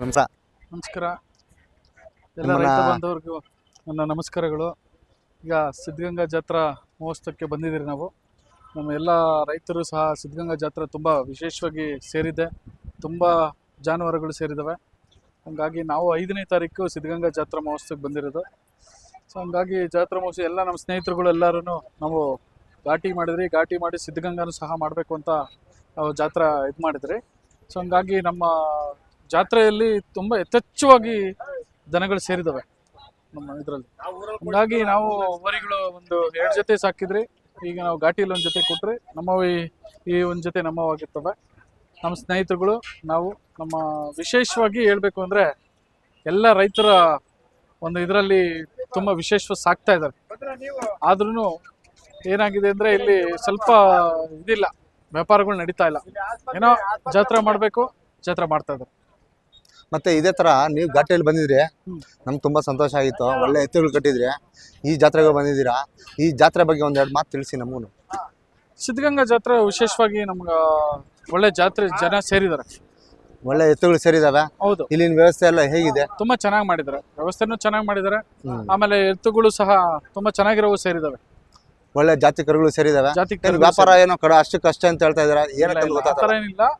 ನಮಸ್ಕಾರ. ನಮಸ್ಕಾರ. ಎಲ್ಲ ರೈತ ಬಾಂಧವರಿಗೂ ನನ್ನ ನಮಸ್ಕಾರಗಳು. ಈಗ ಸಿದ್ಧಗಂಗಾ ಜಾತ್ರಾ ಮಹೋತ್ಸವಕ್ಕೆ ಬಂದಿದ್ದೀರಿ ನಾವು. ನಮ್ಮ ಎಲ್ಲ ರೈತರು ಸಹ ಸಿದ್ಧಗಂಗಾ ಜಾತ್ರೆ ತುಂಬ ವಿಶೇಷವಾಗಿ ಸೇರಿದೆ. ತುಂಬ ಜಾನುವಾರುಗಳು ಸೇರಿದ್ದಾವೆ ಹಂಗಾಗಿ ನಾವು ಐದನೇ ತಾರೀಕು ಸಿದ್ಧಗಂಗಾ ಜಾತ್ರಾ ಮಹೋತ್ಸವಕ್ಕೆ ಬಂದಿರೋದು. ಸೊ ಹಂಗಾಗಿ ಜಾತ್ರಾ ಮಹೋತ್ಸವ ಎಲ್ಲ ನಮ್ಮ ಸ್ನೇಹಿತರುಗಳು ಎಲ್ಲರೂ ನಾವು ಘಾಟಿ ಮಾಡಿದ್ರಿ. ಘಾಟಿ ಮಾಡಿ ಸಿದ್ಧಗಂಗಾನು ಸಹ ಮಾಡಬೇಕು ಅಂತ ನಾವು ಜಾತ್ರಾ ಇದು ಮಾಡಿದ್ರಿ. ಸೊ ಹಂಗಾಗಿ ನಮ್ಮ ಜಾತ್ರೆಯಲ್ಲಿ ತುಂಬ ಯಥೇಚ್ಛವಾಗಿ ದನಗಳು ಸೇರಿದವೆ ನಮ್ಮ ಇದರಲ್ಲಿ. ಹಂಗಾಗಿ ನಾವು ಹೋರಿಗಳು ಒಂದು ಎರಡು ಜೊತೆ ಸಾಕಿದ್ರಿ ಈಗ ನಾವು ಘಾಟಿಯಲ್ಲಿ ಒಂದು ಜೊತೆ ಕೊಟ್ರಿ ನಮ್ಮ ಈ ಒಂದು ಜೊತೆ ನಮ್ಮವಾಗಿರ್ತವೆ. ನಮ್ಮ ಸ್ನೇಹಿತರುಗಳು, ನಾವು ನಮ್ಮ ವಿಶೇಷವಾಗಿ ಹೇಳಬೇಕು ಅಂದರೆ ಎಲ್ಲ ರೈತರ ಒಂದು ಇದರಲ್ಲಿ ತುಂಬ ವಿಶೇಷವಾಗಿ ಸಾಕ್ತಾ ಇದ್ದಾರೆ. ಆದ್ರೂ ಏನಾಗಿದೆ ಅಂದರೆ ಇಲ್ಲಿ ಸ್ವಲ್ಪ ಇದಿಲ್ಲ. ವ್ಯಾಪಾರಗಳು ನಡೀತಾ ಇಲ್ಲ. ಏನೋ ಜಾತ್ರೆ ಮಾಡಬೇಕು, ಜಾತ್ರೆ ಮಾಡ್ತಾ ಇದ್ದಾರೆ. ಮತ್ತೆ ಇದೇ ತರ ನೀವು ಘಾಟಿಯಲ್ಲಿ ಬಂದಿದ್ರಿ. ನಮ್ಗೆ ತುಂಬಾ ಸಂತೋಷ ಆಗಿತ್ತು. ಒಳ್ಳೆ ಎತ್ತುಗಳು ಕಟ್ಟಿದ್ರಿ. ಈ ಜಾತ್ರೆಗೆ ಬಂದಿದ್ದೀರಾ? ಈ ಜಾತ್ರೆ ಬಗ್ಗೆ ಒಂದೆರಡು ಮಾತು ತಿಳಿಸಿ ನಮಗೂ ಸಿದ್ಧಗಂಗಾ ಜಾತ್ರೆ ವಿಶೇಷವಾಗಿ ನಮ್ಗ ಒಳ್ಳೆ ಜಾತ್ರೆ ಜನ ಸೇರಿದ್ದಾರೆ. ಒಳ್ಳೆ ಎತ್ತುಗಳು ಸೇರಿದಾವೆ. ಹೌದು. ಇಲ್ಲಿನ ವ್ಯವಸ್ಥೆ ಎಲ್ಲ ಹೇಗಿದೆ? ತುಂಬಾ ಚೆನ್ನಾಗಿ ಮಾಡಿದ್ದಾರೆ. ವ್ಯವಸ್ಥೆನೂ ಚೆನ್ನಾಗಿ ಮಾಡಿದ್ದಾರೆ. ಆಮೇಲೆ ಎತ್ತುಗಳು ಸಹ ತುಂಬಾ ಚೆನ್ನಾಗಿರೋವು ಸೇರಿದಾವೆ. ಒಳ್ಳೆ ಜಾತಿ ಕರುಗಳು ಸೇರಿದಾವೆ ವ್ಯಾಪಾರ ಏನೋ ಕಡ ಅಷ್ಟಕ್ಕೆ ಅಷ್ಟೇ ಅಂತ ಹೇಳ್ತಾ ಇದಾರೆ. ಏನಕ್ಕೆ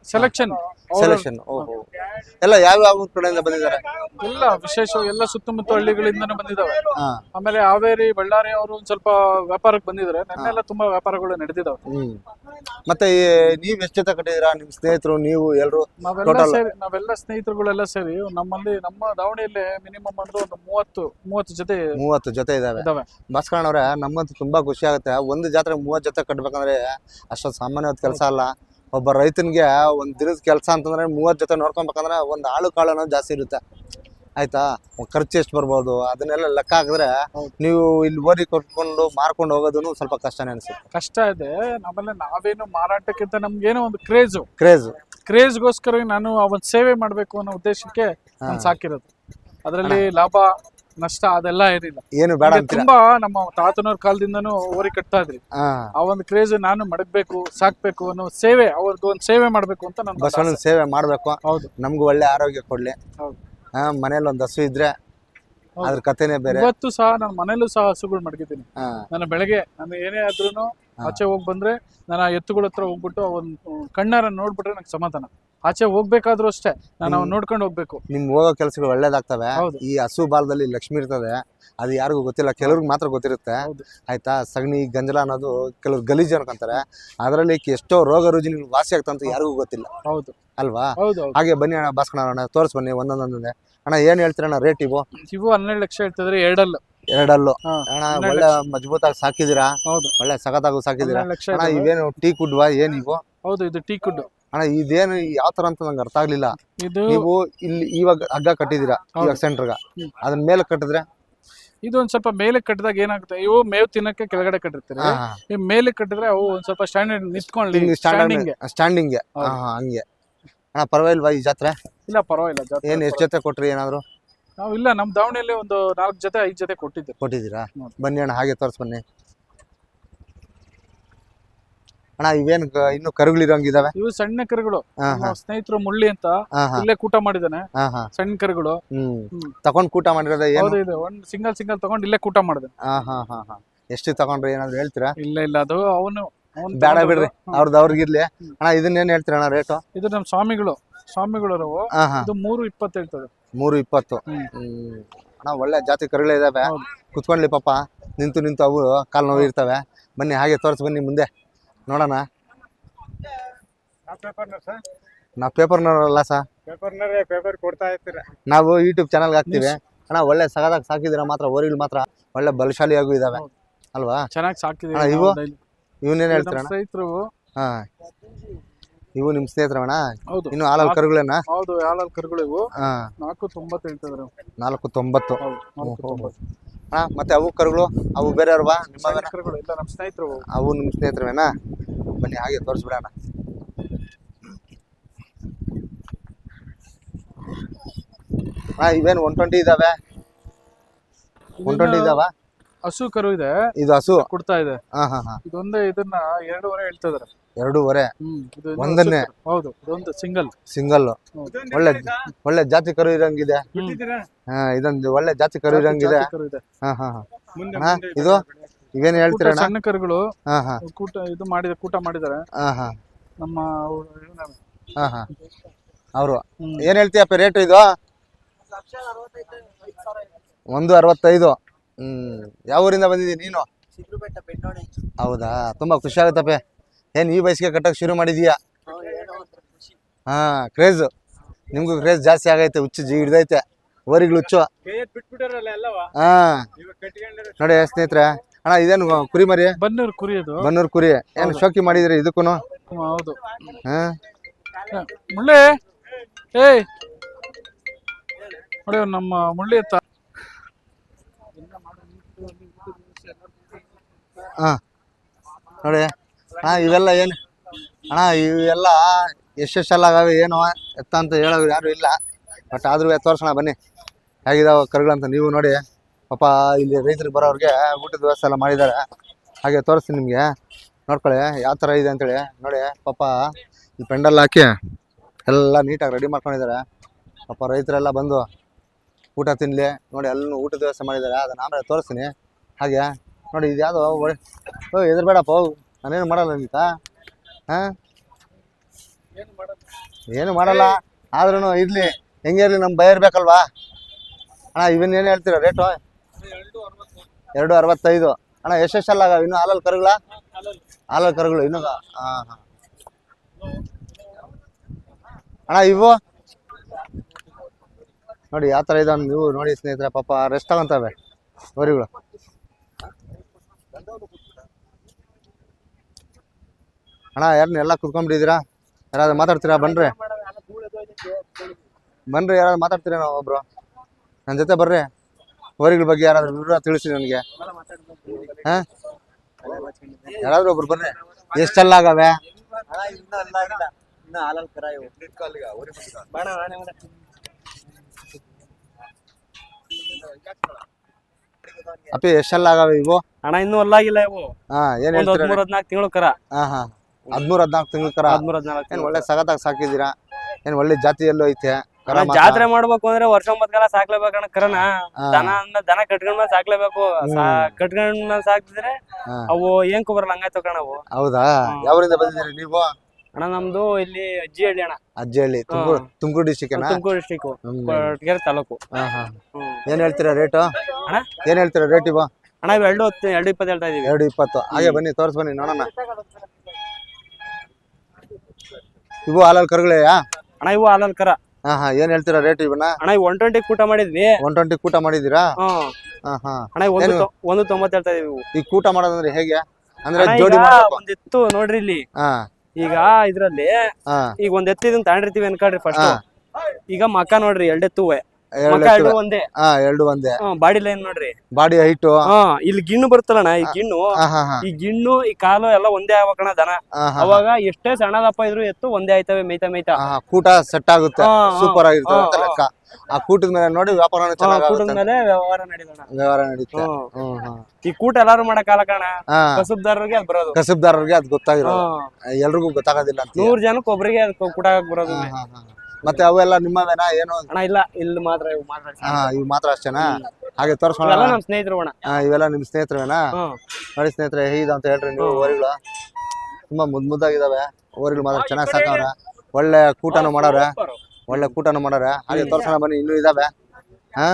ಸೆಲೆಕ್ಷನ್ ಸೆಲೆಕ್ಷನ್ ಓಹೋ. ಎಲ್ಲ ಯಾವ ಯಾವ ಕಡೆಯಿಂದ ಬಂದಿದ್ದಾರೆ? ಎಲ್ಲ ವಿಶೇಷ ಎಲ್ಲ ಸುತ್ತಮುತ್ತ ಹಳ್ಳಿಗಳಿಂದನೂ ಬಂದಿದ್ದಾವೆ ಆಮೇಲೆ ಹಾವೇರಿ ಬಳ್ಳಾರಿ ಅವರು ಒಂದ್ ಸ್ವಲ್ಪ ವ್ಯಾಪಾರಕ್ಕೆ ಬಂದಿದ್ರೆ ನೆನ್ನೆಲ್ಲ ತುಂಬಾ ವ್ಯಾಪಾರಗಳು ನಡೆದಿದ್ದಾವೆ ಹ್ಮ್. ಮತ್ತೆ ಈ ನೀವ್ ಎಷ್ಟು ಜೊತೆ ಕಟ್ಟಿದೀರಾ ನಿಮ್ ಸ್ನೇಹಿತರು ನೀವು ಎಲ್ರು? ನಾವೆಲ್ಲ Total. ಸೇರಿ ನಾವೆಲ್ಲ ಸ್ನೇಹಿತರುಗಳೆಲ್ಲ ಸೇರಿ ನಮ್ಮಲ್ಲಿ ನಮ್ಮ ದಾವಣಿಯಲ್ಲಿ ಮಿನಿಮಮ್ ಅಂದ್ರೆ ಒಂದು ಮೂವತ್ತು ಮೂವತ್ತು ಜೊತೆ ಮೂವತ್ತು ಜೊತೆ ಇದಾವೆ. ಇದಾವೆ. ಭಾಸ್ಕರಣ್ಣ ಅವ್ರೆ ನಮ್ಮಂತೂ ತುಂಬಾ ಖುಷಿ ಆಗುತ್ತೆ. ಒಂದು ಜಾತ್ರೆ ಮೂವತ್ತು ಜೊತೆ ಕಟ್ಬೇಕಂದ್ರೆ ಅಷ್ಟೊಂದು ಸಾಮಾನ್ಯವಾದ ಕೆಲಸ ಅಲ್ಲ. ಒಬ್ಬ ರೈತನಿಗೆ ಒಂದ್ ದಿನದ ಕೆಲಸ ಅಂತಂದ್ರೆ ಮೂವತ್ತು ಜೊತೆ ನೋಡ್ಕೊಬೇಕಂದ್ರೆ ಒಂದು ಆಳು ಕಾಳು ಅನ್ನೋದು ಜಾಸ್ತಿ ಇರುತ್ತೆ. ಆಯ್ತಾ? ಖರ್ಚು ಎಷ್ಟು ಬರ್ಬೋದು? ಅದನ್ನೆಲ್ಲ ಲೆಕ್ಕ ಹಾಕಿದ್ರೆ ನೀವು ಇಲ್ಲಿ ಓದಿ ಕೊಟ್ಕೊಂಡು ಮಾರ್ಕೊಂಡು ಹೋಗೋದನ್ನು ಸ್ವಲ್ಪ ಕಷ್ಟನೇ ಅನ್ಸುತ್ತೆ. ಕಷ್ಟ ಇದೆ. ನಮ್ಮಲ್ಲಿ ನಾವೇನು ಮಾರಾಟಕ್ಕಿಂತ ನಮ್ಗೇನೋ ಒಂದು ಕ್ರೇಜು. ಕ್ರೇಜ್. ಕ್ರೇಜ್ಗೋಸ್ಕರ ನಾನು ಆ ಒಂದು ಸೇವೆ ಮಾಡಬೇಕು ಅನ್ನೋ ಉದ್ದೇಶಕ್ಕೆ ನಾನು ಸಾಕಿರೋದು. ಅದರಲ್ಲಿ ಲಾಭ ನಷ್ಟ ಅದೆಲ್ಲ ಏನಿಲ್ಲ. ಏನು ಬೇಡ ಅಂತೀರಾ? ತುಂಬಾ ನಮ್ಮ ತಾತನವ್ರ ಕಾಲದಿಂದನೂ ಓರಿ ಕಟ್ತಾ ಇದ್ರಿ. ಹಾ. ಆ ಒಂದು ಕ್ರೇಜ್ ನಾನು ಮಡಗ್ಬೇಕು ಸಾಕ್ಬೇಕು ಅನ್ನೋ ಸೇವೆ ಅವ್ರದ್ದು ಒಂದು ಸೇವೆ ಮಾಡ್ಬೇಕು ಅಂತ ನನ್ನ ಬಸವಣ್ಣನ ಸೇವೆ ಮಾಡ್ಬೇಕು. ಹೌದು. ನಮ್ಗೂ ಒಳ್ಳೆ ಆರೋಗ್ಯ ಕೊಡ್ಲಿ. ಹೌದು. ಹಾ ಮನೇಲಿ ಒಂದ್ ಹಸು ಇದ್ರೆ. ಅದ್ರ ಕಥೆನೇ ಬೇರೆ. ಇವತ್ತು ಸಹ ನಾನು ಮನೇಲೂ ಸಹ ಹಸುಗಳು ಮಡಗಿದ್ದೀನಿ. ನಾನು ಬೆಳಗ್ಗೆ ನಾನು ಏನೇ ಆದ್ರೂ ಆಚೆ ಹೋಗಿ ಬಂದ್ರೆ ನಾನು ಆ ಎತ್ತುಗಳ ಹತ್ರ ಹೋಗ್ಬಿಟ್ಟು ಒಂದು ಕಣ್ಣಾರ ನೋಡ್ಬಿಟ್ರೆ ನಂಗೆ ಸಮಾಧಾನ. ಆಚೆ ಹೋಗ್ಬೇಕಾದ್ರೂ ಅಷ್ಟೇ. ನಾನು ಅವ್ನು ನೋಡ್ಕೊಂಡು ಹೋಗ್ಬೇಕು. ನಿಮ್ಗೆ ಹೋಗೋ ಕೆಲಸಗಳು ಒಳ್ಳೇದಾಗ್ತವೆ. ಹೌದು. ಈ ಹಸು ಬಾಲದಲ್ಲಿ ಲಕ್ಷ್ಮಿ ಇರ್ತದೆ. ಅದು ಯಾರಿಗೂ ಗೊತ್ತಿಲ್ಲ ಕೆಲವ್ರಿಗೆ ಮಾತ್ರ ಗೊತ್ತಿರುತ್ತೆ. ಹೌದು. ಆಯ್ತಾ? ಸಗಣಿ ಗಂಜಲ ಅನ್ನೋದು ಕೆಲವ್ರು ಗಲೀಜು ಅನ್ಕೊಂತಾರೆ. ಅದರಲ್ಲಿ ಎಷ್ಟೋ ರೋಗ ರುಜಿನ ವಾಸಿ ಆಗ್ತಂತ ಯಾರಿಗೂ ಗೊತ್ತಿಲ್ಲ. ಹೌದು. ಅಲ್ವಾ? ಹೌದು ಹೌದು. ಹಾಗೆ ಬನ್ನಿ ಅಣ್ಣ ಭಾಸ್ಕಣ ಅಣ್ಣ ತೋರಿಸ್ ಬನ್ನಿ ಒಂದೊಂದೊಂದೇ ಅಣ್ಣ ಏನ್ ಹೇಳ್ತೀರಣ್ಣ ರೇಟ್ ಇವು? ಇವು ಹನ್ನೆರಡು ಲಕ್ಷ ಹೇಳ್ತಿದ್ರೆ ಎರಡಲ್ಲ. ಎರಡಲ್ಲು. ಹಾ, ಅಣ್ಣ ಹನ್ನೆರಡು ಒಳ್ಳೆ ಮಜಬೂತಾಗಿ ಸಾಕಿದೀರಾ ಹೌದು. ಒಳ್ಳೆ ಸಖತ್ತಾಗೂ ಸಾಕಿದೀರಾ ಹನ್ನೆರಡು ಲಕ್ಷ ಅಣ್ಣ. ಇವೇನು ಟೀ ಕುಡ್ವಾ ಏನ್ ಇವು? ಹೌದು ಇದು ಟೀ ಕುಡ್ ಅಣ್ಣ ಇದೇನು ಯಾವ ತರ ಅಂತ ನಂಗೆ ಅರ್ಥ ಆಗ್ಲಿಲ್ಲ. ಇದು ನೀವು ಇಲ್ಲಿ ಇವಾಗ ಹಗ್ಗ ಕಟ್ಟಿದೀರಾ ಇವಾಗ ಸೆಂಟರ್ಗ ಅದನ್ನ ಮೇಲೆ ಕಟ್ಟಿದ್ರೆ? ಇದು ಒಂದ್ ಸ್ವಲ್ಪ ಮೇಲೆ ಕಟ್ಟಿದಾಗ ಏನಾಗುತ್ತೆ ಇವು ಮೇವು ತಿನ್ನಕ್ಕೆ ಕೆಳಗಡೆ ಕಟ್ಟಿರ್ತಾರೆ. ಈ ಮೇಲೆ ಕಟ್ಟಿದ್ರೆ ಅವು ಒಂದ್ ಸ್ವಲ್ಪ ಸ್ಟ್ಯಾಂಡರ್ಡ್ ನಿಂತ್ಕೊಳ್ಳಿ ಸ್ಟ್ಯಾಂಡಿಂಗ್ ಸ್ಟ್ಯಾಂಡಿಂಗ್ ಹಂಗೆ. ಅಣ್ಣ ಪರವಾಗಿಲ್ವಾ ಈ ಜಾತ್ರೆ? ಇಲ್ಲ ಪರವಾಗಿಲ್ಲ ಜಾತ್ರೆ ಏನ್ ಎಷ್ಟು ಜೊತೆ ಕೊಟ್ರಿ ಏನಾದ್ರು? ನಾವು ಇಲ್ಲ ನಮ್ ದಾವಣಿಯಲ್ಲಿ ಒಂದು ನಾಲ್ಕು ಜೊತೆ ಐದು ಜೊತೆ ಕೊಟ್ಟಿದ್ದೆ ಕೊಟ್ಟಿದ್ದೀರಾ. ಬನ್ನಿ ಅಣ್ಣ ಹಾಗೆ ತೋರಿಸ್ ಬನ್ನಿ. ಅಣ್ಣ ಇವೇನ್ ಕ- ಇನ್ನು ಕರುಗಳಿರೋಂಗಿದಾವೆ? ಇವು ಸಣ್ಣ ಕರುಗಳು. ಹಾ ಹಾ. ನಮ್ಮ ಸ್ನೇಹಿತರು ಮುಳ್ಳಿ ಅಂತ ಹಾ ಹಾ. ಇಲ್ಲೇ ಕೂಟ ಮಾಡಿದಾನೆ ಹಾ ಹಾ. ಸಣ್ಣ ಕರುಗಳು. ಹ್ಮ್. ಹ್ಮ್. ತಕೊಂಡ್ ಕೂಟ ಮಾಡಿರೋದ ಏನು? ಹೌದು ಇದು ಒಂದ್ ಸಿಂಗಲ್ ಸಿಂಗಲ್ ತಗೊಂಡ್ ಇಲ್ಲೇ ಕೂಟ ಮಾಡಿದೆ ಹಾ ಹಾ ಹಾ ಹಾ. ಎಷ್ಟು ತಗೊಂಡ್ರಿ ಏನಾದ್ರು ಹೇಳ್ತೀರಾ? ಇಲ್ಲ ಇಲ್ಲ ಅದು ಅವನು ಅವ್ನು ಬೇಡ. ಬಿಡ್ರಿ. ಹ್ಮ್. ಅವ್ರದ್ದು ಅವ್ರಿಗಿರ್ಲಿ ಅಣ್ಣ ಇದನ್ನೇನ್ ಹೇಳ್ತೀರ ಅಣ್ಣ ರೇಟು? ಇದು ನಮ್ ಸ್ವಾಮಿಗಳು. ಸ್ವಾಮಿಗಳು ನಾವು ಹಾ ಹಾ. ಇದು ಮೂರು ಇಪ್ಪತ್ತು ಹೇಳ್ತದೆ ಮೂರು ಇಪ್ಪತ್ತು. ಹ್ಮ್. ಹ್ಮ್. ಅಣ್ಣ ಒಳ್ಳೆ ಜಾತಿ ಕರುಗಳೇ ಇದಾವೆ ಹೌದು. ಕುತ್ಕೊಂಡ್ಲಿ ಪಾಪ ನಿಂತು ನಿಂತು ಅವು ಕಾಲು ನೋವು ಇರ್ತವೆ. ಬನ್ನಿ ಹಾಗೆ ತೋರ್ಸ್ ಬನ್ನಿ ಮುಂದೆ. ನೋಡೋಣ. ನಾವು ಪೇಪರ್ನವರಲ್ಲ ಸಾ? ಪೇಪರ್ನರೇ ಪೇಪರ್ ಕೊಡ್ತಾ ಇರ್ತೀರ. ನಾವು ಯೂಟ್ಯೂಬ್ ಚಾನಲ್ಗೆ ಹಾಕ್ತಿವಿ. ಅಣ್ಣ ಒಳ್ಳೆ ಸಗದಾಗ ಸಾಕಿದಿರ ಮಾತ್ರ ಓರಿಗಳು ಮಾತ್ರ. ಒಳ್ಳೆ ಬಲಶಾಲಿಯಾಗೂ ಇದಾವೆ. ಅಲ್ವಾ? ಚೆನ್ನಾಗಿ ಸಾಕಿದೆ ಅಣ್ಣ, ಇವು? ಇವನ್ನೇನ್ ಹೇಳ್ತೀರ ಅಣ್ಣ? ಸ್ನೇಹಿತರು. ಹಾ. ಇವು ನಿಮ್ ಸ್ನೇಹಿತರ ಹೌದು. ಇನ್ನು ಹಾಲಲ್ ಕರುಗಳೇನ? ಹೌದು ಹಾಲಲ್ ಕರುಗಳು ಇವು ನಾಲ್ಕು ತೊಂಬತ್ತು. ಹೇಳ್ತಿದ್ರು ನಾಲ್ಕು ತೊಂಬತ್ತು. ಅಣ್ಣ ಮತ್ತೆ ಅವು ಕರುಗಳು ಅವು ಬೇರೆಯವ್ರವಾ ನಿಮ್ಮವೇನ ಕರುಗಳು ಇಲ್ಲ ನಮ್ಮ ಸ್ನೇಹಿತರು ಅವು. ನಿಮ್ಮ ನಿಮ್ ಸ್ನೇಹಿತರವೇನಾ? ಬನ್ನಿ ಹಾಗೆ ತೋರಿಸ್ಬಿಡೋಣ. ಹಾ ಇವೇನು ಒನ್ ಟ್ವೆಂಟಿ ಇದಾವೆ? ಒನ್ ಟ್ವೆಂಟಿ ಇದಾವ? ಹಸು ಕರು ಇದೆ. ಇದು ಹಸು. ಕೊಡ್ತಾ ಇದೆ. ಹಾ ಹಾ ಹಾ. ಇದೊಂದೇ ಇದನ್ನ ಎರಡೂವರೆ ಹೇಳ್ತಾ ಇದಾರೆ. ಎರಡೂವರೆ? ಹ್ಮ್ ಇದು ಇನ್ನೂ ಒಂದನ್ನೇ? ಹಸು ಕರು. ಹೌದು ಇದೊಂದು ಸಿಂಗಲ್. ಸಿಂಗಲ್ ಒಳ್ಳೆ ಒಳ್ಳೆ ಜಾತಿ ಕರು ಇರಂಗಿದೆ. ಹಾ ಇದೊಂದು ಒಳ್ಳೆ ಜಾತಿ ಕರು ಇರಂಗಿದೆ. ಕರು ಇದೆ. ಹಾ ಹಾ ಹಾ. ಇದು? ಇವೇನ್ ಕೂಟ ಹೇಳ್ತೀರಣ್ಣ? ಸಣ್ಣ ಕರುಗಳು ಹಾ ಹಾ. ಕೂಟ ಇದು ಮಾಡಿದ ಕೂಟ ಮಾಡಿದ್ದಾರೆ. ಹಾ ಹಾ. ನಮ್ಮ ಅವ್ರು ಹಾ ಹಾ. ಅವರು. ಹ್ಮ್. ಏನ್ ಹೇಳ್ತೀಯಪ್ಪ ರೇಟ್ ಇದು? ಒಂದು ಅರವತ್ತೈದು. ಹ್ಮ್. ಯಾವ ಊರಿಂದ ಬಂದಿದ್ದೀನಿ ನೀನು? ಬೆಣ್ಣೋಣಿ ಹೌದಾ? ತುಂಬಾ ಖುಷಿ ಆಗುತ್ತಪ್ಪೆ ಏನ್ ಈ ವಯಸ್ಸಿಗೆ ಕಟ್ಟಕ್ ಶುರು ಮಾಡಿದೀಯಾ? ಹಾ ಕ್ರೇಜ್ ನಿಮ್ಗೂ ಕ್ರೇಜ್ ಜಾಸ್ತಿ ಆಗೈತೆ ಹುಚ್ಚು ಜಿ ಹಿಡ್ದೈತೆ. ಓರಿಗಳು ಹುಚ್ಚು. ಹಾ. ನೋಡಿ ಸ್ನೇಹಿತರೆ ಅಣ್ಣ ಇದೇನು ಕುರಿ ಮರಿ? ಬನ್ನೂರು ಕುರಿ ಅದು. ಬನ್ನೂರು ಕುರಿ. ಏನು ಶೋಕಿ ಮಾಡಿದ್ರಿ ಇದಕ್ಕೂ ಹೌದು. ಹಾ. ಮುಳ್ಳೆ. ಏಯ್. ನೋಡಿ ನಮ್ಮ ಮುಳ್ಳಿ ಹಾ. ನೋಡಿ. ಅಣ್ಣ ಇವೆಲ್ಲ ಏನು ಅಣ್ಣ, ಇವೆಲ್ಲ ಎಷ್ಟೆಷ್ಟೆಲ್ಲ ಆಗಾವೆ, ಏನು ಎತ್ತ ಅಂತ ಹೇಳೋರು ಯಾರು ಇಲ್ಲ. ಬಟ್ ಆದರೂ ತೋರ್ಸೋಣ, ಬನ್ನಿ. ಹೇಗಿದಾವ ಕರುಗಳಂತ ನೀವು ನೋಡಿ. ಪಾಪ, ಇಲ್ಲಿ ರೈತರಿಗೆ ಬರೋರಿಗೆ ಊಟದ ವ್ಯವಸ್ಥೆ ಎಲ್ಲ ಮಾಡಿದ್ದಾರೆ. ಹಾಗೆ ತೋರಿಸ್ತೀನಿ ನಿಮಗೆ. ನೋಡ್ಕೊಳ್ಳಿ, ಯಾವ ಥರ ಇದೆ ಅಂತೇಳಿ. ನೋಡಿ, ಪಾಪ, ಈ ಪೆಂಡಲ್ ಹಾಕಿ ಎಲ್ಲ ನೀಟಾಗಿ ರೆಡಿ ಮಾಡ್ಕೊಂಡಿದ್ದಾರೆ. ಪಾಪ, ರೈತರೆಲ್ಲ ಬಂದು ಊಟ ತಿನ್ನಲಿ ನೋಡಿ ಎಲ್ಲೂ ಊಟದ ವ್ಯವಸ್ಥೆ ಮಾಡಿದ್ದಾರೆ. ಅದನ್ನು ಆಮೇಲೆ ತೋರಿಸ್ತೀನಿ. ಹಾಗೆ ನೋಡಿ, ಇದು ಯಾವುದು? ಒಳ್ಳೆ ಓ ಬೇಡಪ್ಪ ಹೋಗು ನಾನೇನು ಮಾಡಲ್ಲ ಅಂತ ಹಾಂ? ಏನು ಮಾಡಲ್ಲ. ಆದ್ರೂ ಇರಲಿ, ಹೆಂಗೆ ಇರಲಿ ನಮ್ಮ ಭಯ ಇರಬೇಕಲ್ವಾ? ಅಣ್ಣ, ಇವನ್ ಏನು ಹೇಳ್ತೀರಾ ರೇಟು ಎರಡು ಅರವತ್ತೈದು. ಅಣ್ಣ ಎಷ್ಟೆಷ್ಟಲ್ಲ ಇನ್ನೂ ಹಾಲಲ್ಲಿ ಕರುಗಳ? ಹಾಲಲ್ಲಿ ಕರುಗಳು, ಇನ್ನೂ ಹಾಂ ಹಾಂ. ಅಣ್ಣ, ಇವು? ನೋಡಿ, ಯಾವ ಥರ ಇದಾವೆ ನೀವು ನೋಡಿ ಸ್ನೇಹಿತರೆ, ಪಾಪ ರೆಸ್ಟ್ ತಗೊಂತವೆ ವರಿಗಳು ಅಣ್ಣ ಯಾರನ್ನ ಎಲ್ಲ ಕುತ್ಕೊಂಡ್ಬಿಟ್ಟಿದ್ದೀರಾ? ಯಾರಾದ್ರೂ ಮಾತಾಡ್ತೀರಾ? ಬನ್ರಿ. ಬನ್ರಿ ಯಾರಾದ್ರು ಮಾತಾಡ್ತೀರಾ ನಾವು ಒಬ್ರು? ನನ್ನ ಜೊತೆ ಬರ್ರಿ. ಹೋರಿಗಳ ಬಗ್ಗೆ ಯಾರಾದ್ರೂ ವಿವರ ತಿಳಿಸಿ ನನಗೆ. ಹಾಂ? ಯಾರಾದ್ರೂ ಒಬ್ರು ಬರ್ರಿ ಅಪ್ಪಿ ಎಷ್ಟೆಲ್ಲ ಆಗವೆ ಇವು? ಅಣ್ಣ ಇನ್ನೂ ಅಲ್ಲಾಗಿಲ್ಲ ಇವು. ಹಾ ಏನ್ ಒಂದ್ ಹೇಳ್ತೀರಾ ಹದಿಮೂರ್ ಹದಿನಾಲ್ಕು ತಿಂಗಳು ಕರ. ಹಾ ಹಾ. ಹದ್ಮೂರ್ ಹದ್ನಾಲ್ಕು ತಿಂಗಳ ಕರ. ಹದಿಮೂರ್ ಹದಿನಾಲ್ಕು ಏನ್ ಒಳ್ಳೆ ಸಗತ್ತಾಗಿ ಸಾಕಿದ್ದೀರಾ ಏನ್ ಒಳ್ಳೆ ಜಾತಿಯಲ್ಲೂ ಐತೆ. ಕರ ಮಾತ್ರ. ಜಾತ್ರೆ ಮಾಡ್ಬೇಕು ಅಂದ್ರೆ ವರ್ಷ ಸಾಕ್ಲೇಬೇಕು ಅಣ್ಣ ಕರನ. ಹಾ, ದನ ಅನ್ನ ದನ ಕಟ್ಕೊಂಡ್ ಮೇಲೆ ಸಾಕ್ಲೇಬೇಕು. ಸಾ- ಕಟ್ಕೊಂಡ್ ಮೇಲೆ ಸಾಕ್ತಿದ್ರೆ ಹಾ. ಅವು ಏನ್ ಬರಲ್ಲ ಹಂಗಾಯ್ತು ಕಣ ಅವು. ಹೌದಾ? ಯಾವ್ರಿಂದ ಬಂದಿದ್ದೀರಿ ನೀವು? ಅಣ್ಣ ನಮ್ದು ಇಲ್ಲಿ ಅಜ್ಜಿ ಹಳ್ಳಿ ಅಣ್ಣ. ಅಜ್ಜಿಹಳ್ಳಿ ತುಮಕೂರು ಹಾ. Tumakuru district Tumakuru district taluk. ಹ್ಮ್. ಏನ್ ಹೇಳ್ತೀರಾ ರೇಟು? ಅಣ್ಣ? ಏನ್ ಹೇಳ್ತೀರಾ ರೇಟ್ ಇವ? ಅಣ್ಣ ಇವ್ ಎರಡು ಹೊತ್ತು ಎರಡು ಇಪ್ಪತ್ತು ಹೇಳ್ತಾ ಇದೀವಿ. ಎರಡು ಇಪ್ಪತ್ತು. ಹಾಗೆ ಬನ್ನಿ ತೋರ್ಸ್ ಬನ್ನಿ ನೋಡೋಣ. ಇವು ಹಾಲಲ್ಲಿ ಕರುಗಳೆಯಾ ಅಣ್ಣ ಇವು ಹಾಲಲ್ ಕರ. ಹಾ ಹಾ ಏನ್ ಹೇಳ್ತೀರಾ ರೇಟ್ ಇವನ್ನ ಅಣ್ಣ ಇವ್ ಒನ್ ಟ್ವೆಂಟಿ ಕೂಟ ಮಾಡಿದ್ವಿ. ಒನ್ ಟ್ವೆಂಟಿ ಕೂಟ ಮಾಡಿದೀರಾ ಹ್ಮ್ ಹಾ ಹಾ. ಅಣ್ಣ ಇವ್ ಒಂದು ಏನು? ತೊ- ಒಂದು ತೊಂಬತ್ತು ಹೇಳ್ತಾ ಇದೀವಿ ಇವು. ಈ ಕೂಟ ಮಾಡೋದಂದ್ರೆ ಹೇಗೆ? ಅಂದ್ರೆ ಅಣ್ಣ ಜೋಡಿ ಈಗ ಮಾಡ್ಬೇಕು? ಒಂದ್ ಎತ್ತು ನೋಡ್ರಿ ಇಲ್ಲಿ. ಹಾ. ಈಗ ಇದ್ರಲ್ಲಿ ಹಾ. ಈಗ ಒಂದ್ ಎತ್ತು ಇದನ್ನ ತಗೊಂಡಿರ್ತೀವಿ ಅನ್ಕೊಳ್ರಿ ಫಸ್ಟ್ ಈಗ ಮಕ್ಕ ನೋಡ್ರಿ ಎರಡೆತ್ತುವೆ. ಎರಡು ಒಂದೇ. ಹಾ ಎರಡು ಒಂದೇ. ಬಾಡಿ ಲೈನ್ ನೋಡ್ರಿ. Body height. ಹಾ ಇಲ್ಲಿ ಗಿಣ್ಣು ಬರುತ್ತಲ್ಲಣ್ಣ ಈ ಗಿಣ್ಣು. ಈ ಗಿಣ್ಣು ಈ ಕಾಲು ಎಲ್ಲ ಒಂದೇ ಆಗ್ಬೇಕಣ್ಣ ದನ. ಅವಾಗ ಎಷ್ಟೇ ಸಣ್ಣದಪ್ಪ ಇದ್ರು ಎತ್ತು ಒಂದೇ ಆಯ್ತವೆ ಮೇಯ್ತಾ ಮೇಯ್ತಾ. ಕೂಟ ಸೆಟ್ ಆಗುತ್ತೆ. ಸೂಪರ್ ಅಂತ ಲೆಕ್ಕ. ಆ ಕೂಟದ ಮೇಲೆ ನೋಡಿ ವ್ಯಾಪಾರ ಕೂಟದ ಮೇಲೆ ವ್ಯವಹಾರ ನಡೀತಣ ವ್ಯವಹಾರ ನಡೀತೆ. ಈ ಕೂಟ ಎಲ್ಲಾರು ಮಾಡಕ್ಕಾಗಲ್ಲ ಕಣ ಕಸಬ್ದಾರರಿಗೆ ಅದ್ ಬರೋದು. ಕಸಬ್ದಾರರಿಗೆ ಅದು ಗೊತ್ತಾಗಿರೋದು. ಹಾ. ಎಲ್ರಿಗೂ ಗೊತ್ತಾಗೋದಿಲ್ಲ ನೂರ್ ಜನಕ್ಕೆ ಒಬ್ಬರಿಗೆ ಅದ್ ಕೂಟ ಬರೋದು. ಮತ್ತೆ ಅವೆಲ್ಲ ನಿಮ್ಮವೇನಾ ಏನು? ಅಣ್ಣ ಇಲ್ಲ ಇಲ್ಲಿ ಮಾತ್ರ ಇವು ಮಾತ್ರ ಹಾ ಇವು ಮಾತ್ರ ಅಷ್ಟೇನಾ? ಹಾಗೆ ತೋರ್ಸೋಣ ಇವೆಲ್ಲ ನಮ್ ಸ್ನೇಹಿತರು ಅಣ್ಣ. ಹಾ ಇವೆಲ್ಲ ನಿಮ್ ಸ್ನೇಹಿತರೇನಾ ಹ್ಮ್. ನೋಡಿ ಸ್ನೇಹಿತರೆ ಹೇಗಿದೆ ಅಂತ ಹೇಳ್ರಿ ನೀವು. ಓರಿಗಳು ತುಂಬಾ ಮುದ್ ಮುದ್ದಾಗಿದಾವೆ. ಓರಿಗಳು ಮಾತ್ರ ಚೆನ್ನಾಗಿ ಸಾಕವ್ರ ಒಳ್ಳೆ ಕೂಟನು ಮಾಡವ್ರೆ ಒಳ್ಳೆ ಕೂಟನು ಮಾಡವ್ರೆ ಹಾಗೆ ತೋರ್ಸೋಣ ಬನ್ನಿ ಇನ್ನೂ ಇದಾವೆ. ಹಾ?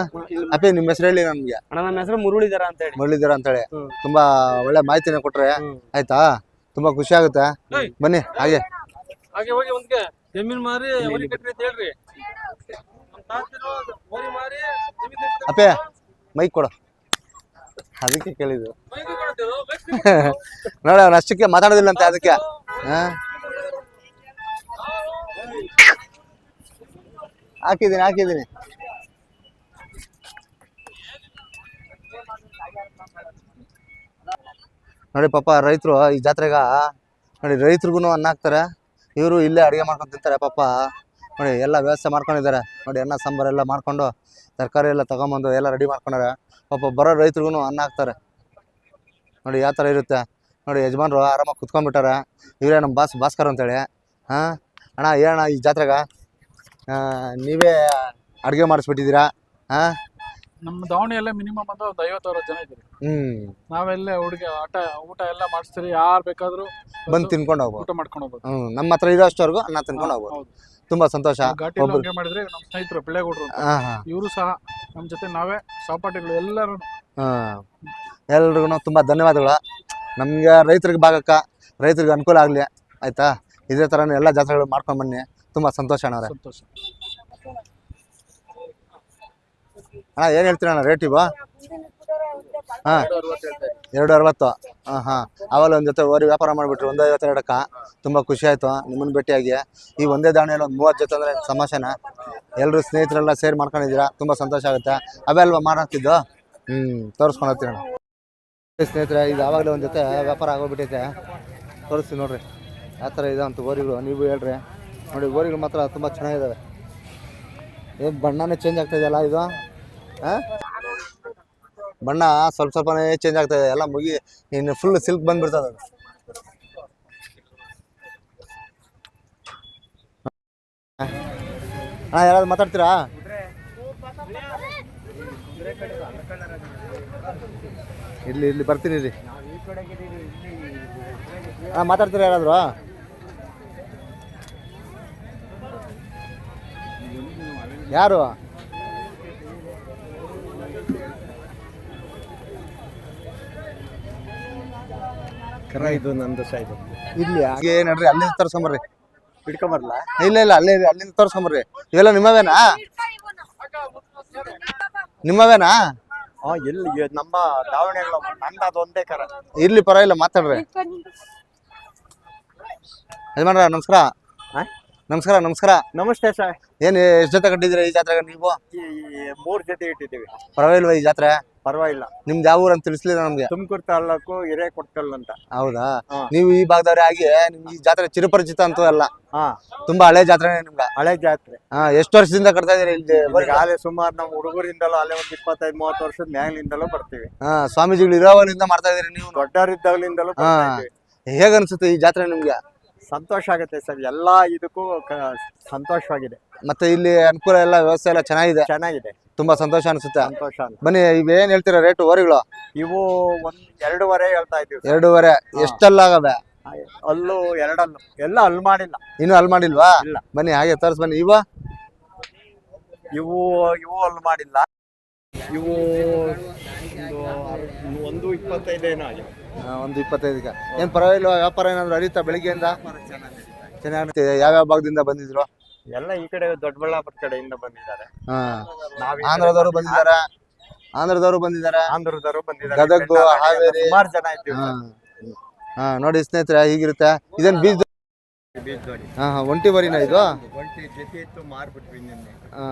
ಅಪ್ಪಿ ನಿಮ್ಮ ಹೆಸರು ಹೇಳಿ ನಮ್ಗೆ. ಅಣ್ಣ ನಮ್ಮ ಹೆಸರು ಮುರುಳಿದಾರ ಅಂತ ಹೇಳಿ ಮುರಳೀಧರ ಅಂತೇಳಿ. ಹ್ಮ್. ತುಂಬಾ ಒಳ್ಳೆ ಮಾಹಿತಿನ ಕೊಟ್ರೆ ಹ್ಮ್. ಆಯ್ತಾ? ತುಂಬಾ ಖುಷಿ ಆಗುತ್ತೆ. ಬನ್ನಿ ಹಾಗೆ. ಹಾಗೆ ಹೋಗಿ ಒಂದ್ಗೆ ಜಮೀನ್ ಮಾರಿ ಹೊರಿ ಕಟ್ರಿ ಅಂತ ಹೇಳ್ರಿ. ನಮ್ ತಾತರು ಹೊರಿ ಮಾರಿ ಜಮೀನ್ ತೆಗ್ದು ಅಪ್ಪೆ ಮೈಕ್ ಕೊಡು. ಅದಕ್ಕೆ ಕೇಳಿದ್ದು. ಮೈಗೂ ಕೊಡ್ತೀರೋ? ಬೇಕು ನೋಡ ಅವ್ನು ಅಷ್ಟಕ್ಕೆ ಮಾತಾಡೋದಿಲ್ಲ ಅಂತೆ ಅದಕ್ಕೆ. ಹಾ? ಹಾಕಿದ್ದೀನಿ ಹಾಕಿದ್ದೀನಿ. ನೋಡಿ ಪಾಪ ರೈತರು ಈ ಜಾತ್ರೆಗ ನೋಡಿ ರೈತರಿಗೂ ಅನ್ನ ಹಾಕ್ತಾರೆ. ಇವರು ಇಲ್ಲೇ ಅಡುಗೆ ಮಾಡ್ಕೊಂಡು ತಿಂತಾರೆ, ಪಾಪ. ನೋಡಿ, ಎಲ್ಲ ವ್ಯವಸ್ಥೆ ಮಾಡ್ಕೊಂಡಿದ್ದಾರೆ. ನೋಡಿ, ಅನ್ನ ಸಾಂಬಾರೆಲ್ಲ ಮಾಡ್ಕೊಂಡು ತರಕಾರಿ ಎಲ್ಲ ತಗೊಂಬಂದು ಎಲ್ಲ ರೆಡಿ ಮಾಡ್ಕೊಂಡಾರೆ. ಪಾಪ ಬರೋ ರೈತರಿಗೂ ಅನ್ನ ಹಾಕ್ತಾರೆ. ನೋಡಿ, ಯಾವ ಥರ ಇರುತ್ತೆ. ನೋಡಿ, ಯಜಮಾನ್ರು ಆರಾಮಾಗಿ ಕುತ್ಕೊಂಡ್ಬಿಟ್ಟಾರೆ. ಇವರೇ ನಮ್ಮ ಬಾಸ್ ಭಾಸ್ಕರ್ ಅಂತೇಳಿ. ಹಾಂ? ಅಣ್ಣ ಏನಣ್ಣ ಈ ಜಾತ್ರೆಗೆ? ನೀವೇ ಅಡುಗೆ ಮಾಡಿಸ್ಬಿಟ್ಟಿದ್ದೀರಾ? ಹಾಂ? ನಮ್ಮ ದಾವಣಿಯಲ್ಲೇ ಮಿನಿಮಮ್ ಅಂದ್ರೆ ಒಂದು ಐವತ್ತು ಅರವತ್ತು ಜನ ಇದ್ದೀರಿ. ಹ್ಮ್. ನಾವೆಲ್ಲೇ ಹುಡುಗಿ ಆಟ ಊಟ ಎಲ್ಲ ಮಾಡಿಸ್ತೀರಿ ಯಾರು ಬೇಕಾದ್ರೂ ಬಂದು ತಿನ್ಕೊಂಡು ಹೋಗ್ಬೋದು. ಊಟ ಮಾಡ್ಕೊಂಡು ಹೋಗ್ಬೋದು. ಹ್ಞೂ ನಮ್ಮ ಹತ್ರ ಅನ್ನ ತಿನ್ಕೊಂಡು ಹೋಗ್ಬೋದು. ಹೌದು ತುಂಬ ಸಂತೋಷ. ಘಾಟಿ ಒಬ್ರು ಮಾಡಿದ್ರೆ ನಮ್ಮ ಸ್ನೇಹಿತರು ಬೆಳೆಗೌಡರು ಹಾಂ ಹಾಂ. ಇವರು ಸಹ ನಮ್ಮ ಜೊತೆ ನಾವೇ ಸಹಪಾಠಿಗಳು ಎಲ್ಲರೂ. ಹಾಂ. ಎಲ್ರಿಗೂ ತುಂಬ ಧನ್ಯವಾದಗಳು. ನಮಗೆ ರೈತರಿಗೆ ಭಾಗಕ್ಕ ರೈತರಿಗೆ ಅನುಕೂಲ ಆಗಲಿ ಆಯಿತಾ? ಇದೇ ಥರನೇ ಎಲ್ಲ ಜಾತ್ರೆಗಳು ಮಾಡ್ಕೊಂಡು ಬನ್ನಿ. ತುಂಬ ಸಂತೋಷ ಅಣ್ಣವ್ರೆ. ಸಂತೋಷ. ಅಣ್ಣ, ಏನು ಹೇಳ್ತೀರ ಅಣ್ಣ ರೇಟ್ ಇವ? ಹಾಂ. ಎರಡು ಅರವತ್ತು. ಹಾಂ ಹಾಂ. ಆವಾಗ ಒಂದು ಜೊತೆ ಓರಿ ವ್ಯಾಪಾರ ಮಾಡಿಬಿಟ್ರು, ಒಂದು ಎರಡಕ್ಕೆ ತುಂಬ ಖುಷಿ ಆಯಿತು ನಿಮ್ಮನ್ನು ಭೇಟಿಯಾಗಿ. ಈ ಒಂದೇ ದಾಣೆಯಲ್ಲಿ ಒಂದು ಮೂವತ್ತು ಜೊತೆ ಅಂದರೆ ಸಮಾಶನ ಎಲ್ಲರೂ ಸ್ನೇಹಿತರೆಲ್ಲ ಸೇರಿ ಮಾಡ್ಕೊಂಡಿದ್ದೀರಾ? ತುಂಬ ಸಂತೋಷ ಆಗುತ್ತೆ. ಅವೇ ಅಲ್ವಾ ಮಾರಾಕ್ತಿದ್ದು ಹ್ಞೂ ತೋರಿಸ್ಕೊಂಡು ಹೋಗ್ತೀನಿ ಅಣ್ಣ. ಸ್ನೇಹಿತರೆ ಇದು ಆವಾಗಲೇ ಒಂದು ಜೊತೆ ವ್ಯಾಪಾರ ಆಗೋಗ್ಬಿಟ್ಟೈತೆ ತೋರಿಸ್ತೀವಿ ನೋಡಿರಿ. ಯಾವ ಥರ ಇದೆ ಅಂತ ಓರಿಗಳು, ನೀವು ಹೇಳ್ರಿ. ನೋಡಿ, ಓರಿಗಳು ಮಾತ್ರ ತುಂಬ ಚೆನ್ನಾಗಿದ್ದಾವೆ ಏನು ಬಣ್ಣನೇ ಚೇಂಜ್ ಆಗ್ತಾ ಇದೆಯಲ್ಲ ಇದು? ಹಾಂ ಬಣ್ಣ ಸ್ವಲ್ಪ ಸ್ವಲ್ಪನೇ ಚೇಂಜ್ ಆಗ್ತಾ ಇದೆ. ಎಲ್ಲ ಮುಗಿ ಇನ್ನು ಫುಲ್ ಸಿಲ್ಕ್ ಬಂದ್ಬಿಡ್ತದೆ ಅಣ್ಣ, ಯಾರಾದ್ರು ಮಾತಾಡ್ತೀರಾ? ಇಲ್ಲಿ ಇಲ್ಲಿ ಬರ್ತೀನಿ, ಇಲ್ಲಿ. ಹಾಂ ಮಾತಾಡ್ತೀರಾ ಯಾರಾದ್ರು? ಯಾರು? ಕರ ಇದು ನಂದು ಸಹ ಇದು ಇಲ್ಲಿ ಹಾಗೆ ನಡ್ರಿ ಅಲ್ಲಿಂದ ತರ್ಸಂಬರ್ರಿ ಹಿಡ್ಕೊಂಬರ್ಲ? ಇಲ್ಲ ಇಲ್ಲ ಅಲ್ಲೇ ಇದೆ ಅಲ್ಲಿಂದ ತರ್ಸಂಬರ್ರಿ ಇವೆಲ್ಲ ನಿಮ್ಮವೇನಾ? ನಿಮ್ಮವೇನಾ? ಹಾ ಎಲ್ಲಿ ನಮ್ಮ ದಾವಣಗೆರೆ ನಂದು ಅದೊಂದೇ ಕರ. ಇರ್ಲಿ ಪರವಾಗಿಲ್ಲ ಮಾತಾಡ್ರಿ. ಯಜಮಾನ್ರ ನಮಸ್ಕಾರ. ಹಾ? ನಮಸ್ಕಾರ ನಮಸ್ಕಾರ. ನಮಸ್ತೆ ಸರ್. ಏನ್ ಎಷ್ಟು ಜೊತೆ ಕಟ್ಟಿದ್ರಿ ಈ ಜಾತ್ರೆಗೆ ನೀವು? ಈ ಮೂರ್ ಜೊತೆ ಇಟ್ಟಿದ್ದೀವಿ. ಪರವಾಗಿಲ್ವಾ ಈ ಜಾತ್ರೆ? ಪರವಾಗಿಲ್ಲ. ನಿಮ್ದು ಯಾವ ಊರು ಅಂತ ತಿಳಿಸ್ಲಿಲ್ಲ ನಮ್ಗೆ? ತುಮಕೂರು ತಾಲೂಕು ಹಿರೇಕೊಟ್ಟಲ್ ಅಂತ. ಹೌದಾ? ಹಾ. ನೀವು ಈ ಭಾಗದವ್ರೆ ಆಗಿ ನಿಮ್ಗೆ ಈ ಜಾತ್ರೆ ಚಿರಪರಿಚಿತ ಅಂತದಲ್ಲ ಅಲ್ಲ. ಹಾ. ತುಂಬಾ ಹಳೆ ಜಾತ್ರೆನೇ ನಿಮ್ಗೆ? ಹಳೆ ಜಾತ್ರೆ. ಹಾ ಎಷ್ಟು ವರ್ಷದಿಂದ ಕಟ್ತಾ ಇದೀರಿ ಇಲ್ಲಿ ಅಲ್ಲೇ ಆಲೆ ಸುಮಾರು ನಮ್ಮ ಹುಡುಗರಿಂದಲೂ ಅಲ್ಲೇ ಒಂದ್ ಇಪ್ಪತ್ತೈದು ಮೂವತ್ತು ವರ್ಷದ ಮ್ಯಾಂಗ್ಲಿಂದಲೂ ಬರ್ತೀವಿ. ಹಾ ಸ್ವಾಮೀಜಿಗಳು ಇರೋವರಿಂದ ಮಾಡ್ತಾ ಇದೀರಿ ನೀವು? ದೊಡ್ಡವರಿದ್ದಾಗಲಿಂದಲೂ ಹಾ. ಹೇಗ ಅನ್ಸುತ್ತೆ ಈ ಜಾತ್ರೆ ನಿಮ್ಗೆ? ಸಂತೋಷ ಆಗುತ್ತೆ ಸರ್ ಎಲ್ಲಾ ಇದಕ್ಕೂ ಕ- ಸಂತೋಷವಾಗಿದೆ. ಮತ್ತೆ ಇಲ್ಲಿ ಅನುಕೂಲ ಎಲ್ಲ ವ್ಯವಸ್ಥೆ ಎಲ್ಲ ಚೆನ್ನಾಗಿದೆ? ಚೆನ್ನಾಗಿದೆ. ತುಂಬಾ ಸಂತೋಷ ಅನ್ಸುತ್ತೆ. ಸಂತೋಷ ಅಂತ ಬನ್ನಿ ಇವೇನ್ ಹೇಳ್ತೀರಾ ರೇಟ್ ಓರಿಗಳು ಇವು ಒಂದ್ ಎರಡೂವರೆ ಹೇಳ್ತಾ ಇದೀವಿ ಸರ್. ಎರಡೂವರೆ. ಎಷ್ಟಲ್ಲ ಆಗದೆ ಅಲ್ಲೂ ಎರಡಲ್ಲು. ಎಲ್ಲ ಅಲ್ ಮಾಡಿಲ್ಲ. ಇನ್ನು ಅಲ್ ಮಾಡಿಲ್ವಾ? ಇಲ್ಲ. ಬನ್ನಿ ಹಾಗೆ ತೋರ್ಸ್ ಬನ್ನಿ. ಇವ? ಇವು ಇವು ಅಲ್ ಮಾಡಿಲ್ಲ. ಇವು ಒಂದು ಅರ್- ಒಂದು ಇಪ್ಪತ್ತೈದೇನೋ ಆ, ಒಂದು ಇಪ್ಪತ್ತೈದಕ್ಕೆ. ಏನ್ ಪರವಾಗಿಲ್ವಾ ವ್ಯಾಪಾರ ಏನಾದ್ರು ಅರಿತಾ ಬೆಳಿಗ್ಗೆಯಿಂದ? ಚೆನ್ನಾಗಿ ಯಾವ ಯಾವ್ಯಾವ ಭಾಗದಿಂದ ಬಂದಿದ್ರು? ಎಲ್ಲ ಈ ಕಡೆ ದೊಡ್ಡಬಳ್ಳಾಪುರ ಕಡೆಯಿಂದ ಬಂದಿದ್ದಾರೆ. ಹಾ. ನಾವ್ ಆಂಧ್ರದವರು ಬಂದಿದಾರ ಆಂಧ್ರದವರು ಬಂದಿದಾರ ಆಂಧ್ರದವರು ಬಂದಿದ್ದಾರೆ. ಗದಗ, ಹಾವೇರಿ. ಸುಮಾರು ಜನ ಇದ್ದೀವಿ ಹಾ. ಹಾ ನೋಡಿ ಸ್ನೇಹಿತರೆ ಹೀಗಿರುತ್ತೆ? ಇದನ್ ಬೀಜ ಬೀಚ್ ಜೋಡಿ ಹಾ ಹಾ ಒಂಟಿ ಬರಿನಾ ಇದು? ಒಂಟಿ ಜೊತೆ ಇತ್ತು ಮಾರ್ಬಿಟ್ವಿ ನಿನ್ನೆ. ಹಾ.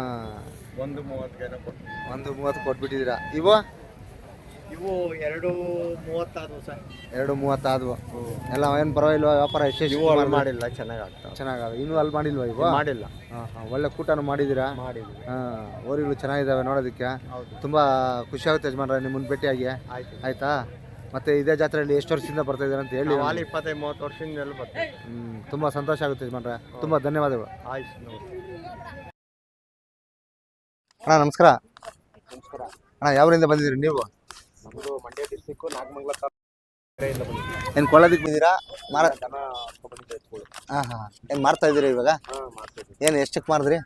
ಒಂದು ಮೂವತ್ತಿಗೆ ಕೊಟ್ವಿ. ಒಂದು ಮೂವತ್ತು ಕೊಟ್ಬಿಟ್ಟಿದ್ದೀರಾ? ಇವು ಇವು ಎರಡು ಮೂವತ್ತಾದವು ಸರ್. ಎರಡು ಮೂವತ್ತಾದ್ವು. ಎಲ್ಲ ಏನ್ ಪರವಾಗಿಲ್ವ ವ್ಯಾಪಾರ ಇವು ಅಲ್ಲಿ ಮಾಡಿಲ್ಲ. ಚೆನ್ನಾಗಿ ಆಗ್ತಾವ. ಇನ್ನು ಇನ್ನೂ ಅಲ್ಲಿ ಮಾಡಿಲ್ವಾ ಇವು? ಮಾಡಿಲ್ಲ. ಹಾ ಹಾ ಒಳ್ಳೆ ಕೂಟನು ಮಾಡಿದ್ದೀರಾ? ಮಾಡಿದ್ವಿ. ಹಾ ಓರಿಗಳು ಚೆನ್ನಾಗಿದ್ದಾವೆ ನೋಡೋದಕ್ಕೆ. ತುಂಬ ಖುಷಿ ಆಗುತ್ತೆ ಯಜಮಾನ್ರೆ ನಿಮ್ಮನ್ನ ಭೇಟಿಯಾಗಿ. ಆಯ್ತು. ಆಯ್ತಾ? ಮತ್ತೆ ಇದೇ ಜಾತ್ರೆಯಲ್ಲಿ ಎಷ್ಟು ವರ್ಷದಿಂದ ಬರ್ತಾ ಇದ್ದಾರೆ ಅಂತ ಹೇಳಿ. ಅಲ್ಲಿ ಇಪ್ಪತ್ತೈದು ಮೂವತ್ತು ವರ್ಷದಿಂದ ಬರ್ತೀವಿ ಹ್ಮ್ ತುಂಬಾ ಸಂತೋಷ ಆಗುತ್ತೆ ಯಜಮಾನ್ರೆ. ತುಂಬಾ ಧನ್ಯವಾದಗಳು. ಆಯ್ತು ಅಣ್ಣ ನಮಸ್ಕಾರ. ಅಣ್ಣ ಯಾವರಿಂದ ಬಂದಿದ್ದೀರಿ ನೀವು? ನಮ್ಮದು ಮಂಡ್ಯ ಡಿಸ್ಟಿಕ್ ನಾಗಮಂಗಲ ಏನ್ ಕೊಳ್ಳೋದಕ್ಕೆ ಬಂದಿರಾ? ಮಾರ ದನ ಬಂದಿದೆ ಎತ್ಕೊಳ್ಳಿ ಹಾ ಹಾ ಏನ್ ಮಾರ್ತಾ ಇದ್ದೀರಿ ಇವಾಗ? ಹಾಂ ಮಾಡ್ತೀವಿ ಏನ್ ಎಷ್ಟಕ್ಕೆ ಮಾರಿದ್ರಿ?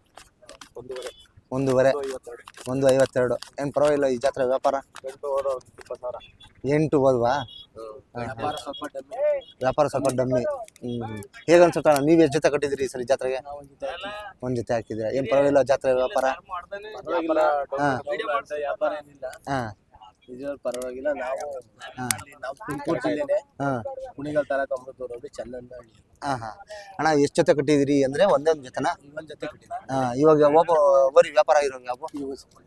ಒಂದೂವರೆ. ಒಂದೂವರೆ. ಐವತ್ತೆರಡು. ಒಂದು ಐವತ್ತೆರಡು. ಏನ್ ಪರವಾಗಿಲ್ಲ ಈ ಜಾತ್ರೆ ವ್ಯಾಪಾರ? ಗಂಟು ಹೋದ ಒಂದು ಇಪ್ಪತ್ತು ಸಾವಿರ. ಎಂಟು ಹೋದ್ವಾ? ವ್ಯಾಪಾರ ಸ್ವಲ್ಪ ಡಮ್ಮಿ. ವ್ಯಾಪಾರ ಸ್ವಲ್ಪ ಡಮ್ಮಿ. ಹ್ಮ್ ಹೇಗ ಅನ್ಸುತ್ತೆ ಅಣ್ಣ? ನೀವು ಎಷ್ಟು ಜೊತೆ ಕಟ್ಟಿದ್ರಿ ಈ ಸರಿ ಜಾತ್ರೆಗೆ? ಒಂದ್ ಜೊತೆ ಹಾಕಿದ್ದೀರಾ? ಏನ್ ಪರವಾಗಿಲ್ಲ ಜಾತ್ರೆ ವ್ಯಾಪಾರ? ಹಾಂ. ವ್ಯಾಪಾರ ಏನಿಲ್ಲ. ಹಾ. ನಿಜವಾಗ್ಲೂ ಪರವಾಗಿಲ್ಲ ನಾವು ನಾವು ತುಮಕೂರು ಜಿಲ್ಲೆನೆ ಹಾ. ಕುಣಿಗಲ್ ತಾಲೂಕು ಅಮೃತೂರಲ್ಲಿ ಚಂದನ ಹಾ ಹಾ. ಅಣ್ಣ ಎಷ್ಟು ಜೊತೆ ಕಟ್ಟಿದಿರಿ ಅಂದ್ರೆ ಒಂದೇ ಒಂದು ಜೊತೆನಾ ಜೊತೆ ಕಟ್ಟಿಲ್ಲ ಹಾ ಇವಾಗ ಒಬ್ಬ ಬರೀ ವ್ಯಾಪಾರ ಆಗಿರೋ ಯಾವ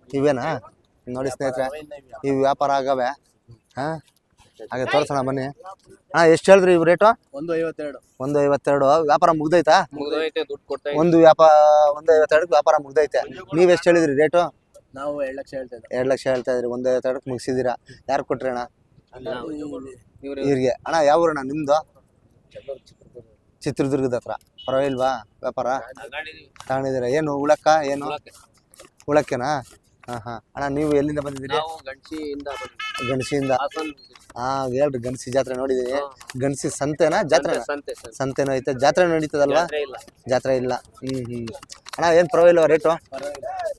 ಇವೇನಾ? ನೋಡಿ ಸ್ನೇಹಿತರೆ ಈ ವ್ಯಾಪಾರ ಆಗವೆ. ಹಾ ಹಾಗೆ ತೋರ್ಸೋಣ ಬನ್ನಿ. ಹಾ ಎಷ್ಟು ಹೇಳಿದ್ರಿ ಇವ್ ರೇಟು? ಒಂದು ಐವತ್ತೆರಡು. ಒಂದು ಐವತ್ತೆರಡು. ವ್ಯಾಪಾರ ಮುಗ್ದೈತಾ? ಮುಗಿದೋಯ್ತೆ ದುಡ್ಡು ಕೊಡ್ತಾ ಒಂದು ವ್ಯಾಪಾರ ಒಂದು ಐವತ್ತೆರಡಕ್ಕೆ ವ್ಯಾಪಾರ ಮುಗ್ದೈತೆ. ನೀವು ಎಷ್ಟು ಹೇಳಿದ್ರಿ ರೇಟು? ನಾವು ಎರಡು ಲಕ್ಷ ಹೇಳ್ತಾ ಇದ್ದೆ ಎರಡು ಲಕ್ಷ ಹೇಳ್ತಾ ಇದ್ರಿ ಒಂದು ಐವತ್ತೆರಡಕ್ಕೆ ಮುಗಿಸಿದ್ದೀರಾ? ಯಾರು ಕೊಟ್ರಿ ಅಣ್ಣ ಇವ್ರು. ಇವ್ರಿಗೆ. ಅಣ್ಣ ಯಾವ ಊರಣ್ಣ? ನಿಮ್ದು? ಚಿತ್ರದುರ್ಗ ಚಿತ್ರದುರ್ಗದ ಹತ್ರ. ಪರವಾಗಿಲ್ವಾ? ವ್ಯಾಪಾರ? ತಗೊಂಡಿದ್ದೀರಾ ಏನು ಉಳಕ್ಕ? ಏನು? ಉಳಕ್ಕೆ. ಉಳಕ್ಕೆನಾ? ಹಾಂ ಹಾಂ. ಅಣ್ಣ ನೀವು ಎಲ್ಲಿಂದ ಬಂದಿದ್ದೀರಿ? ನಾವು. ಗಣಸಿಯಿಂದ ಹಾ ಹೇಳ್ರಿ ಗಣಸಿ ಜಾತ್ರೆ ನೋಡಿದೀನಿ. ಗಣಸಿ ಸಂತೆನಾ? ಜಾತ್ರೆ ಸಂತೆ ಸಂತೆನೋ ಐತೆ? ಜಾತ್ರೆ ನಡೀತದಲ್ವಾ? ಜಾತ್ರೆ ಇಲ್ಲ. ಜಾತ್ರೆ ಇಲ್ಲ. ಹ್ಮ್ ಹ್ಮ್. ಅಣ್ಣ ಏನ್ ಪರವಾಗಿಲ್ವಾ ರೇಟು?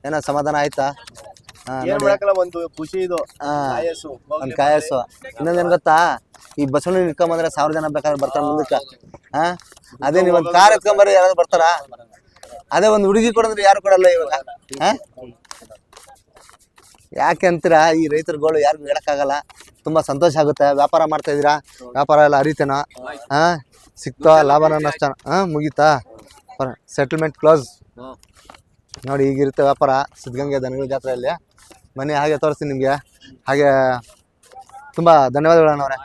ಏನೋ ಸಮಾಧಾನ ಆಯ್ತಾ? ಹಾ ಏನ್ ನೋಡಿ. ಒಂದು ಖುಷಿ ಇದು. ಹಾ. ಆಯಸ್ಸು ಕಾಯಸು ಇನ್ನೊಂದೇನ್ ಗೊತ್ತಾ? ಈ ಬಸವಣ್ಣ ಇಟ್ಕೊಂಬಂದ್ರೆ ಸಾವಿರ ಜನ ಬೇಕಾದ್ರೆ ಬರ್ತಾರೆ ಮುಂದಕ್ಕೆ. ಹಾ? ಅದೇ ನೀವ್ ಒಂದ್ ಕಾರ್ ಎತ್ಕೊಂಬರ್ರಿ ಯಾರಾದ್ರು ಬರ್ತಾರಾ? ಅದೇ ಒಂದ್ ಹುಡುಗಿ ಕೊಡಂದ್ರೆ ಯಾರು ಕೊಡಲ್ಲ ಇವಾಗ? ಹಾ? ಯಾಕೆ ಅಂತೀರಾ? ಈ ರೈತರುಗಳು ಯಾರಿಗೂ ಹೇಳೋಕ್ಕಾಗಲ್ಲ. ತುಂಬಾ ಸಂತೋಷ ಆಗುತ್ತೆ. ವ್ಯಾಪಾರ ಮಾಡ್ತಾ ಇದೀರಾ ವ್ಯಾಪಾರ ಎಲ್ಲ ಅರಿತೇನ ಹಾ? ಸಿಕ್ತಾ ಲಾಭನ ನಷ್ಟ ಹಾ, ಮುಗೀತಾ? Settlement close. ನೋಡಿ, ಈಗಿರುತ್ತೆ ವ್ಯಾಪಾರ. ಸಿದ್ಧಗಂಗೆ ದನಗಳ ಜಾತ್ರೆಯಲ್ಲಿ ಮನೆ ಹಾಗೆ ತೋರಿಸ್ತೀನಿ ನಿಮಗೆ. ಹಾಗೆ ತುಂಬ ಧನ್ಯವಾದಗಳು ಅಣ್ಣವ್ರೆ